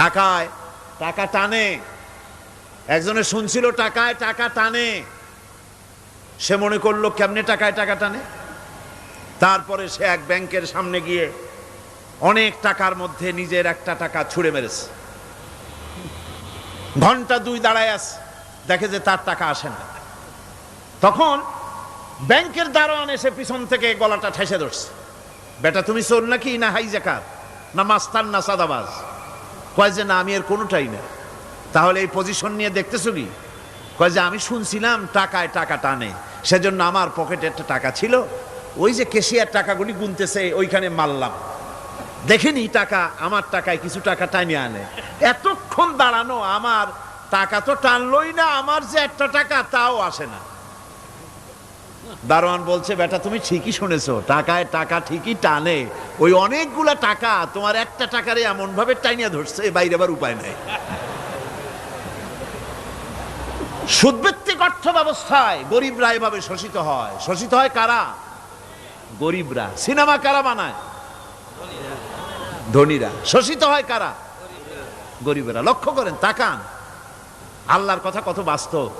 টাকায় টাকা টানে। একজনে শুনছিল টাকায় টাকা টানে। সে মনে করল, কেমনে টাকায় টাকা টানে? তারপরে সে এক ব্যাংকের সামনে গিয়ে অনেক টাকার মধ্যে নিজের একটা টাকা ছুঁড়ে মেরেছে। ঘণ্টা দুই দাঁড়ায় আছে, দেখে যে তার টাকা আসে না। তখন ব্যাংকের দারোয়ান এসে পিছন থেকে গলাটা ঠেসে ধরছে। বেটা, তুমি চোর নাকি? না হাইজাকার? না মাস্তান? না সাদাবাজ কয় যে, না, আমি এর কোনোটাই না। তাহলে এই পজিশন নিয়ে দেখতেছো কি? কয় যে, আমি শুনছিলাম টাকায় টাকা টানে, সেজন্য আমার পকেটে একটা টাকা ছিল। ওই যে কেশিয়ার টাকাগুলি গুনতেছে, ওইখানে মারলাম। দেখেনি টাকা, আমার টাকায় কিছু টাকা টাইনে আনে। এতক্ষণ দাঁড়ানো, আমার টাকা তো টানলই না, আমার যে একটা টাকা তাও আসে না। দারোয়ান বলছে, বেটা, তুমি ঠিকই শুনেছো। টাকায় টাকা ঠিকই টানে। ওই অনেকগুলা টাকা তোমার একটা টাকারে এমন ভাবে টাইনিয়া ধরছে বাইরে আবার উপায় নাই। সুদভিত্তিক অর্থ ব্যবস্থায় গরিবরা এভাবে শোষিত হয়। শোষিত হয় কারা? গরিবরা। সিনেমা কারা বানায়? ধনীরা। শোষিত হয় কারা? গরিবেরা। লক্ষ্য করেন, তাকান। আল্লাহর কথা কত বাস্তব।